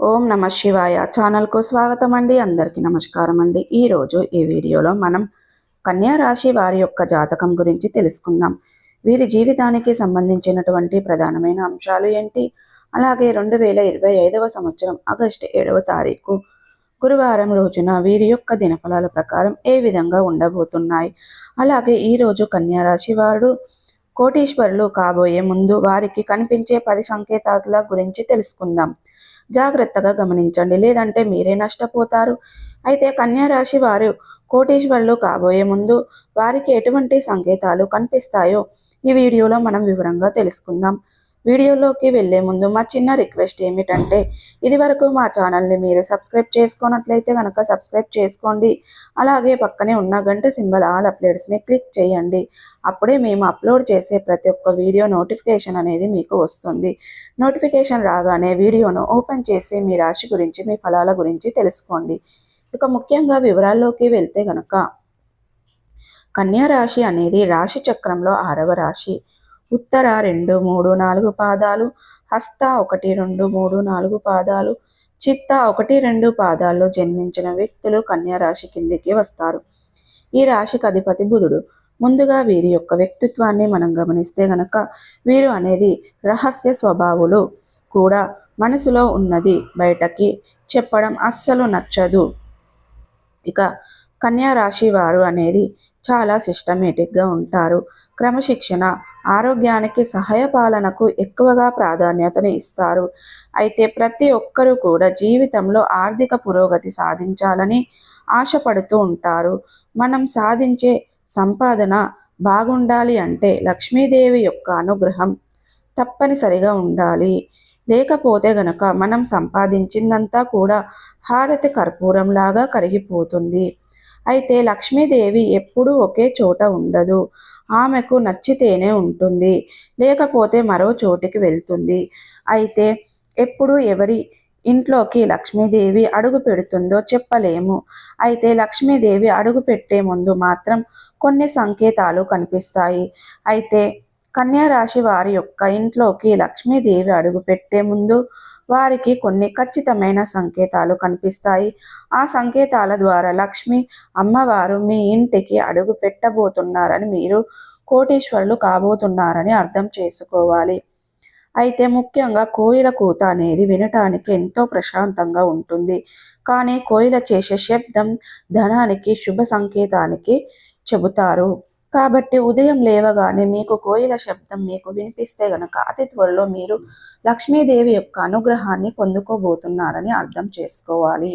ఓం నమ శివాయ ఛానల్కు స్వాగతం అండి అందరికీ నమస్కారం అండి ఈరోజు ఈ వీడియోలో మనం కన్యా రాశి వారి యొక్క జాతకం గురించి తెలుసుకుందాం. వీరి జీవితానికి సంబంధించినటువంటి ప్రధానమైన అంశాలు ఏంటి? అలాగే రెండు వేల ఇరవై ఐదవ సంవత్సరం ఆగస్టు ఏడవ తారీఖు గురువారం రోజున వీరి యొక్క దినఫలాల ప్రకారం ఏ విధంగా ఉండబోతున్నాయి? అలాగే ఈరోజు కన్యా రాశి వారు కోటీశ్వరులు కాబోయే ముందు వారికి కనిపించే పది సంకేతాల గురించి తెలుసుకుందాం. జాగ్రత్తగా గమనించండి. లేదంటే మీరే నష్టపోతారు. అయితే కన్యా రాశి వారు కోటీశ్వరులు కాబోయే ముందు వారికి ఎటువంటి సంకేతాలు కనిపిస్తాయో ఈ వీడియోలో మనం వివరంగా తెలుసుకుందాం. వీడియోలోకి వెళ్ళే ముందు మా చిన్న రిక్వెస్ట్ ఏమిటంటే ఇదివరకు మా ఛానల్ని మీరు సబ్స్క్రైబ్ చేసుకున్నట్లయితే కనుక సబ్స్క్రైబ్ చేసుకోండి. అలాగే పక్కనే ఉన్న గంట సింబల్ ఆల్ అప్డేట్స్ని క్లిక్ చేయండి. అప్పుడే మేము అప్లోడ్ చేసే ప్రతి ఒక్క వీడియో నోటిఫికేషన్ అనేది మీకు వస్తుంది. నోటిఫికేషన్ రాగానే వీడియోను ఓపెన్ చేసి మీ రాశి గురించి మీ ఫలాల గురించి తెలుసుకోండి. ఇక ముఖ్యంగా వివరాల్లోకి వెళ్తే గనక కన్యా రాశి అనేది రాశి చక్రంలో ఆరవ రాశి. ఉత్తర రెండు మూడు నాలుగు పాదాలు హస్త ఒకటి రెండు మూడు నాలుగు పాదాలు చిత్త ఒకటి రెండు పాదాల్లో జన్మించిన వ్యక్తులు కన్యా రాశి కిందికి వస్తారు. ఈ రాశికి అధిపతి బుధుడు. ముందుగా వీరి యొక్క వ్యక్తిత్వాన్ని మనం గమనిస్తే గనక వీరు అనేది రహస్య స్వభావులు కూడా మనసులో ఉన్నది బయటకి చెప్పడం అస్సలు నచ్చదు. ఇక కన్యా రాశి వారు అనేది చాలా సిస్టమేటిక్గా ఉంటారు. క్రమశిక్షణ ఆరోగ్యానికి సహాయపాలనకు ఎక్కువగా ప్రాధాన్యతను ఇస్తారు. అయితే ప్రతి ఒక్కరూ కూడా జీవితంలో ఆర్థిక పురోగతి సాధించాలని ఆశపడుతూ ఉంటారు. మనం సాధించే సంపాదన బాగుండాలి అంటే లక్ష్మీదేవి యొక్క అనుగ్రహం తప్పనిసరిగా ఉండాలి. లేకపోతే గనక మనం సంపాదించిందంతా కూడా హారతి కర్పూరంలాగా కరిగిపోతుంది. అయితే లక్ష్మీదేవి ఎప్పుడూ ఒకే చోట ఉండదు. ఆమెకు నచ్చితేనే ఉంటుంది లేకపోతే మరో చోటికి వెళ్తుంది. అయితే ఎప్పుడు ఎవరి ఇంట్లోకి లక్ష్మీదేవి అడుగు పెడుతుందో చెప్పలేము. అయితే లక్ష్మీదేవి అడుగు పెట్టే ముందు మాత్రం కొన్ని సంకేతాలు కనిపిస్తాయి. అయితే కన్యా రాశి వారి యొక్క ఇంట్లోకి లక్ష్మీదేవి అడుగు పెట్టే ముందు వారికి కొన్ని ఖచ్చితమైన సంకేతాలు కనిపిస్తాయి. ఆ సంకేతాల ద్వారా లక్ష్మి అమ్మవారు మీ ఇంటికి అడుగు పెట్టబోతున్నారని మీరు కోటీశ్వరులు కాబోతున్నారని అర్థం చేసుకోవాలి. అయితే ముఖ్యంగా కోయిల కూత అనేది వినటానికి ఎంతో ప్రశాంతంగా ఉంటుంది. కానీ కోయిల చేసే శబ్దం ధనానికి శుభ సంకేతానికి చెబుతారు. కాబట్టి ఉదయం లేవగానే మీకు కోయిల శబ్దం మీకు వినిపిస్తే గనక అతి త్వరలో మీరు లక్ష్మీదేవి యొక్క అనుగ్రహాన్ని పొందుకోబోతున్నారని అర్థం చేసుకోవాలి.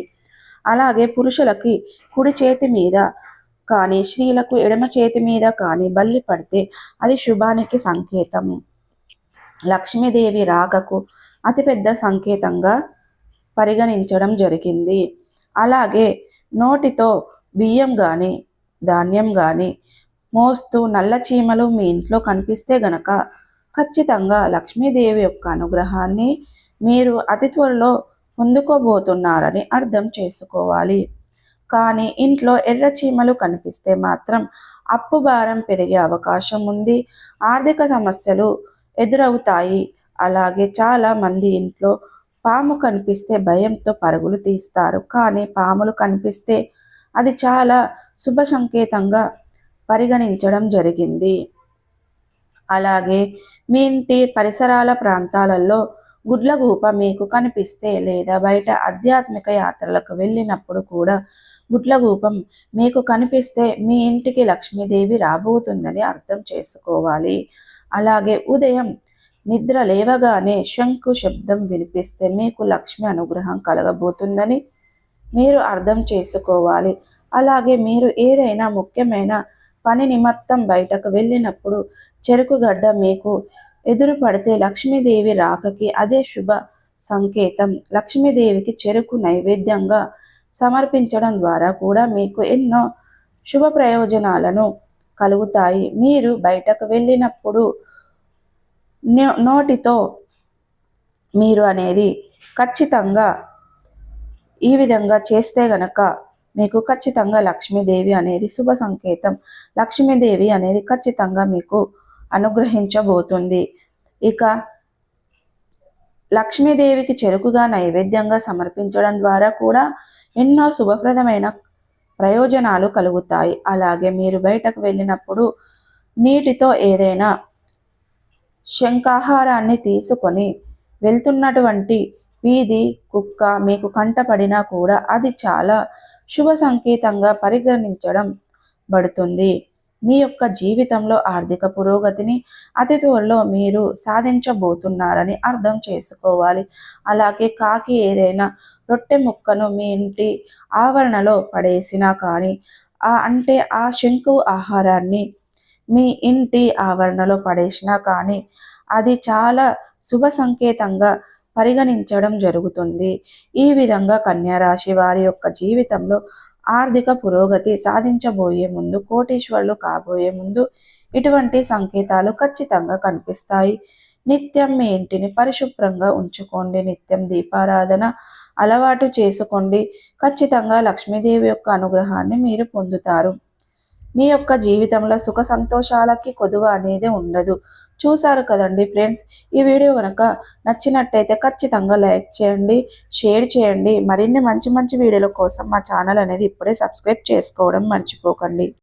అలాగే పురుషులకి కుడి చేతి మీద కానీ స్త్రీలకు ఎడమ చేతి మీద కానీ బల్లి పడితే అది శుభానికి సంకేతం. లక్ష్మీదేవి రాకకు అతిపెద్ద సంకేతంగా పరిగణించడం జరిగింది. అలాగే నోటితో బియ్యం కానీ ధాన్యం కానీ మోస్తూ నల్ల చీమలు మీ ఇంట్లో కనిపిస్తే గనక ఖచ్చితంగా లక్ష్మీదేవి యొక్క అనుగ్రహాన్ని మీరు అతి త్వరలో పొందుకోబోతున్నారని అర్థం చేసుకోవాలి. కానీ ఇంట్లో ఎర్ర చీమలు కనిపిస్తే మాత్రం అప్పు భారం పెరిగే అవకాశం ఉంది. ఆర్థిక సమస్యలు ఎదురవుతాయి. అలాగే చాలా మంది ఇంట్లో పాము కనిపిస్తే భయంతో పరుగులు తీస్తారు. కానీ పాములు కనిపిస్తే అది చాలా శుభ సంకేతంగా పరిగణించడం జరిగింది. అలాగే మీ ఇంటి పరిసరాల ప్రాంతాలలో గుడ్లగూప మీకు కనిపిస్తే లేదా బయట ఆధ్యాత్మిక యాత్రలకు వెళ్ళినప్పుడు కూడా గుడ్లగూపం మీకు కనిపిస్తే మీ ఇంటికి లక్ష్మీదేవి రాబోతుందని అర్థం చేసుకోవాలి. అలాగే ఉదయం నిద్ర లేవగానే శంకు శబ్దం వినిపిస్తే మీకు లక్ష్మి అనుగ్రహం కలగబోతుందని మీరు అర్థం చేసుకోవాలి. అలాగే మీరు ఏదైనా ముఖ్యమైన పని నిమిత్తం బయటకు వెళ్ళినప్పుడు చెరుకు గడ్డ మీకు ఎదురు పడితే లక్ష్మీదేవి రాకకి అదే శుభ సంకేతం. లక్ష్మీదేవికి చెరుకు నైవేద్యంగా సమర్పించడం ద్వారా కూడా మీకు ఎన్నో శుభ ప్రయోజనాలను కలుగుతాయి. మీరు బయటకు వెళ్ళినప్పుడు నోటితో మీరు అనేది ఖచ్చితంగా ఈ విధంగా చేస్తే గనక మీకు ఖచ్చితంగా లక్ష్మీదేవి అనేది శుభ సంకేతం. లక్ష్మీదేవి అనేది ఖచ్చితంగా మీకు అనుగ్రహించబోతుంది. ఇక లక్ష్మీదేవికి చెరుకుగా నైవేద్యంగా సమర్పించడం ద్వారా కూడా ఎన్నో శుభప్రదమైన ప్రయోజనాలు కలుగుతాయి. అలాగే మీరు బయటకు వెళ్ళినప్పుడు నీటితో ఏదైనా శంఖాహారాన్ని తీసుకొని వెళ్తున్నటువంటి వీధి కుక్క మీకు కంటపడినా కూడా అది చాలా శుభ సంకేతంగా పరిగణించడం పడుతుంది. మీ యొక్క జీవితంలో ఆర్థిక పురోగతిని అతి త్వరలో మీరు సాధించబోతున్నారని అర్థం చేసుకోవాలి. అలాగే కాకి ఏదైనా రొట్టె ముక్కను మీ ఇంటి ఆవరణలో పడేసినా కానీ ఆ అంటే ఆ శంకు ఆహారాన్ని మీ ఇంటి ఆవరణలో పడేసినా కానీ అది చాలా శుభ సంకేతంగా పరిగణించడం జరుగుతుంది. ఈ విధంగా కన్యారాశి వారి యొక్క జీవితంలో ఆర్థిక పురోగతి సాధించబోయే ముందు కోటీశ్వర్లు కాబోయే ముందు ఇటువంటి సంకేతాలు ఖచ్చితంగా కనిపిస్తాయి. నిత్యం మీ ఇంటిని పరిశుభ్రంగా ఉంచుకోండి. నిత్యం దీపారాధన అలవాటు చేసుకోండి. ఖచ్చితంగా లక్ష్మీదేవి యొక్క అనుగ్రహాన్ని మీరు పొందుతారు. మీ యొక్క జీవితంలో సుఖ సంతోషాలకి కొదువ అనేది ఉండదు. చూశారు కదండి ఫ్రెండ్స్. ఈ వీడియో కనుక నచ్చినట్టయితే ఖచ్చితంగా లైక్ చేయండి షేర్ చేయండి. మరిన్ని మంచి మంచి వీడియోల కోసం మా ఛానల్ అనేది ఇప్పుడే సబ్స్క్రైబ్ చేసుకోవడం మర్చిపోకండి.